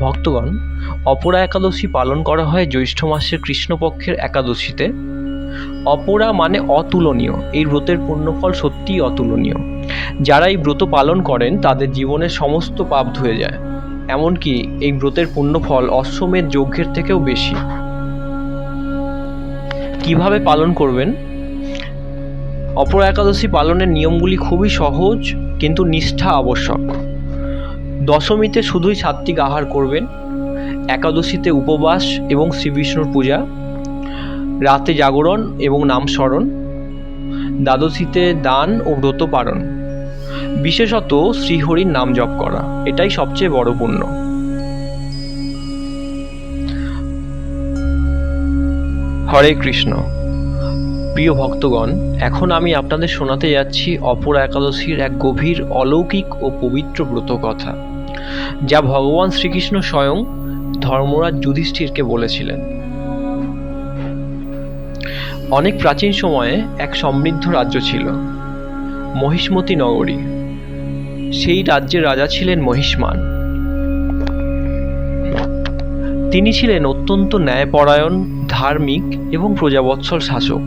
ভক্তগণ, অপরা একাদশী পালন করা হয় জ্যৈষ্ঠ মাসের কৃষ্ণপক্ষের একাদশীতে। অপরা মানে অতুলনীয়, এই ব্রতের পুণ্যফল সত্যিই অতুলনীয়। যারা এই ব্রত পালন করেন, তাদের জীবনের সমস্ত পাপ ধুয়ে যায়। এমনকি এই ব্রতের পুণ্যফল অশ্বমেধ যজ্ঞের থেকেও বেশি। কীভাবে পালন করবেন? অপরা একাদশী পালনের নিয়মগুলি খুবই সহজ, কিন্তু নিষ্ঠা আবশ্যক। দশমীতে শুধুই সাত্ত্বিক আহার করবেন, একাদশীতে উপবাস এবং শ্রীবিষ্ণুর পূজা, রাতে জাগরণ এবং নাম স্মরণ দ্বাদশীতে দান ও ব্রত পালন বিশেষত শ্রীহরির নাম জপ করা, এটাই সবচেয়ে বড় পুণ্য। হরে কৃষ্ণ। প্রিয় ভক্তগণ, এখন আমি আপনাদের শোনাতে যাচ্ছি অপর একাদশীর এক গভীর অলৌকিক ও পবিত্র ব্রত কথা যা ভগবান শ্রীকৃষ্ণ স্বয়ং ধর্মরাজ যুধিষ্ঠিরকে বলেছিলেন। অনেক প্রাচীন সময়ে এক সমৃদ্ধ রাজ্য ছিল, মহিষ্মতি নগরী। সেই রাজ্যের রাজা ছিলেন মহিষ্মান। তিনি ছিলেন অত্যন্ত ন্যায়পরায়ণ, ধার্মিক এবং প্রজাবৎসল শাসক।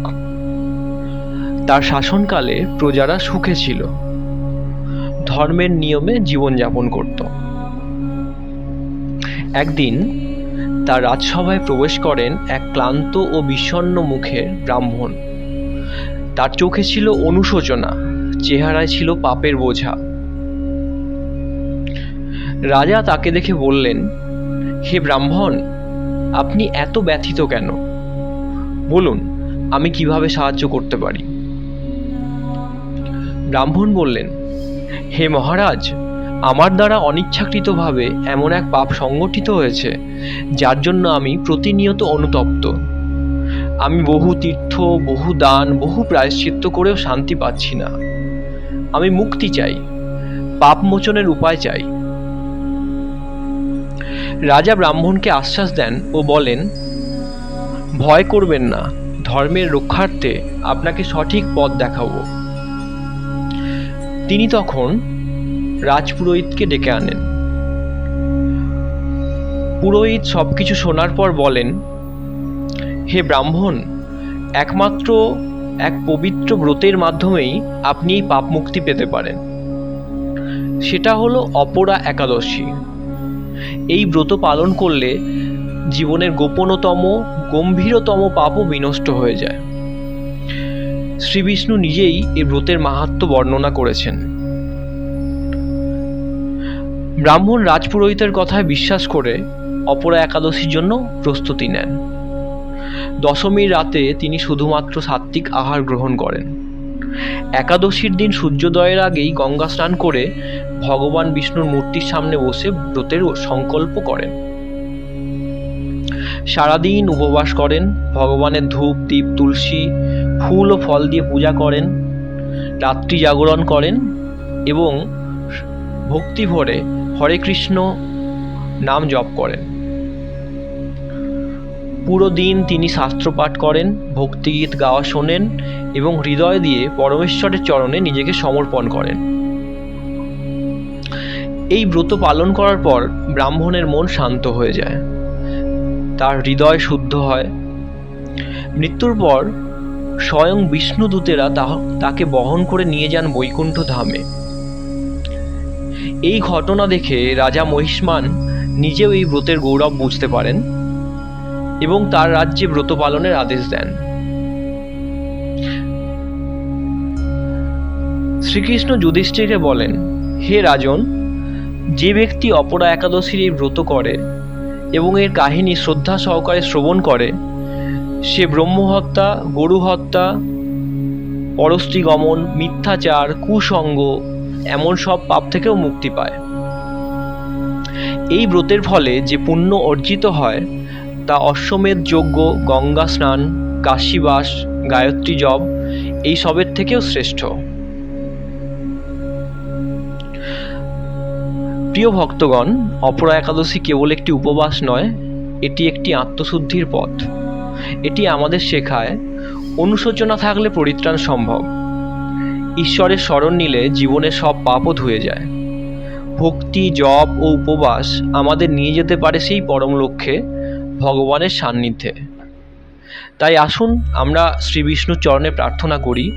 তার শাসনকালে প্রজারা সুখে ছিল। ধর্মের নিয়মে জীবনযাপন করত। একদিন তার রাজসভায় প্রবেশ করেন এক ক্লান্ত ও বিষণ্ণ মুখের ব্রাহ্মণ। তার চোখে ছিল অনুশোচনা, চেহারায় ছিল পাপের বোঝা। রাজা তাকে দেখে বললেন, হে ব্রাহ্মণ, আপনি এত ব্যথিত কেন? বলুন, আমি কীভাবে সাহায্য করতে পারি? ব্রাহ্মণ বললেন, হে মহারাজ আমার দ্বারা অনিচ্ছাকৃতভাবে এমন এক পাপ সংগঠিত হয়েছে, যার জন্য আমি প্রতিনিয়ত অনুতপ্ত। আমি বহু তীর্থ, বহু দান, বহু প্রায়শ্চিত্ত করেও শান্তি পাচ্ছি না। আমি মুক্তি চাই, পাপ মোচনের উপায় চাই। রাজা ব্রাহ্মণকে আশ্বাস দেন ও বলেন, ভয় করবেন না, ধর্মের রক্ষার্থে আপনাকে সঠিক পথ দেখাবো। তিনি তখন রাজপুরোহিতকে ডেকে আনেন। পুরোহিত সবকিছু শোনার পর বলেন, হে ব্রাহ্মণ, একমাত্র এক পবিত্র ব্রতের মাধ্যমেই আপনি এই পাপ মুক্তি পেতে পারেন। সেটা হলো অপরা একাদশী। এই ব্রত পালন করলে জীবনের গোপনতম, গম্ভীরতম পাপও বিনষ্ট হয়ে যায়। শ্রীবিষ্ণু নিজেই এই ব্রতের মাহাত্ম্য বর্ণনা করেছেন। ব্রাহ্মণ রাজপুরোহিতের কথায় বিশ্বাস করে অপরা একাদশীর জন্য প্রস্তুতি নেন। দশমীর রাতে তিনি শুধুমাত্র সাত্ত্বিক আহার গ্রহণ করেন। একাদশীর দিন সূর্যোদয়ের আগেই গঙ্গা স্নান করে ভগবান বিষ্ণুর মূর্তির সামনে বসে ব্রতের সংকল্প করেন। সারাদিন উপবাস করেন, ভগবানের ধূপ, দীপ, তুলসী, ফুল ও ফল দিয়ে পূজা করেন, রাত্রি জাগরণ করেন এবং ভক্তি ভরে হরে কৃষ্ণ নাম জপ করেন। পুরো দিন তিনি শাস্ত্র পাঠ করেন, ভক্তিগীত গাওয়া শোনেন এবং হৃদয় দিয়ে পরমেশ্বরের চরণে নিজেকে সমর্পণ করেন। এই ব্রত পালন করার পর ব্রাহ্মণের মন শান্ত হয়ে যায়। তার হৃদয় শুদ্ধ হয়। মৃত্যুর পর স্বয়ং বিষ্ণুদূতেরা তা- তাকে বহন করে নিয়ে যান বৈকুণ্ঠ ধামে। এই ঘটনা দেখে রাজা মহিষ্মান নিজেও এই ব্রতের গৌরব বুঝতে পারেন এবং তার রাজ্যে ব্রত পালনের আদেশ দেন। শ্রীকৃষ্ণ যুধিষ্ঠিরকে বলেন, হে রাজন, যে ব্যক্তি অপরা একাদশীর এই ব্রত করে এবং এর কাহিনী শ্রদ্ধা সহকারে শ্রবণ করে, সে ব্রহ্মহত্যা গরু হত্যা পরস্ত্রী গমন মিথ্যাচার কুসঙ্গ এমন সব পাপ থেকেও মুক্তি পায়। এই ব্রতের ফলে যে পুণ্য অর্জিত হয়, তা অশ্বমেধ যজ্ঞ, গঙ্গা স্নান কাশীবাস গায়ত্রী জপ, এই সবের থেকেও শ্রেষ্ঠ। প্রিয় ভক্তগণ, অপরা একাদশী কেবল একটি উপবাস নয়, এটি একটি আত্মশুদ্ধির পথ। এটি আমাদের শেখায়, অনুশোচনা থাকলে পরিত্রাণ সম্ভব। ঈশ্বরের স্মরণ নিলে জীবনের সব পাপও ধুয়ে যায়। ভক্তি, জপ ও উপবাস আমাদের নিয়ে যেতে পারে সেই পরম লক্ষ্যে, ভগবানের সান্নিধ্যে। তাই আসুন আমরা শ্রী বিষ্ণুর চরণে প্রার্থনা করি।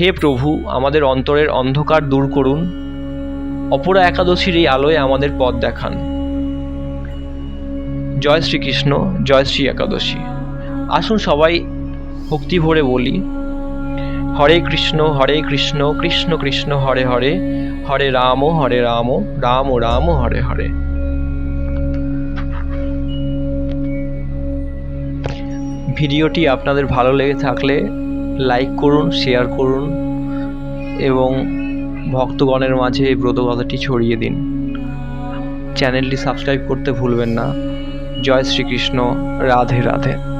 হে প্রভু, আমাদের অন্তরের অন্ধকার দূর করুন। অপরা একাদশীর এই আলোয় আমাদের পথ দেখান। জয় শ্রীকৃষ্ণ, জয় শ্রী একাদশী। আসুন সবাই ভক্তি ভরে বলি হরে কৃষ্ণ হরে কৃষ্ণ কৃষ্ণ কৃষ্ণ, হরে হরে হরে রাম হরে রাম রাম রাম, হরে হরে। ভিডিওটি আপনাদের ভালো লেগে থাকলে লাইক করুন, শেয়ার করুন এবং ভক্তগণের মাঝে এই ব্রতকথাটি ছড়িয়ে দিন। চ্যানেলটি সাবস্ক্রাইব করতে ভুলবেন না। জয় শ্রীকৃষ্ণ। রাধে রাধে।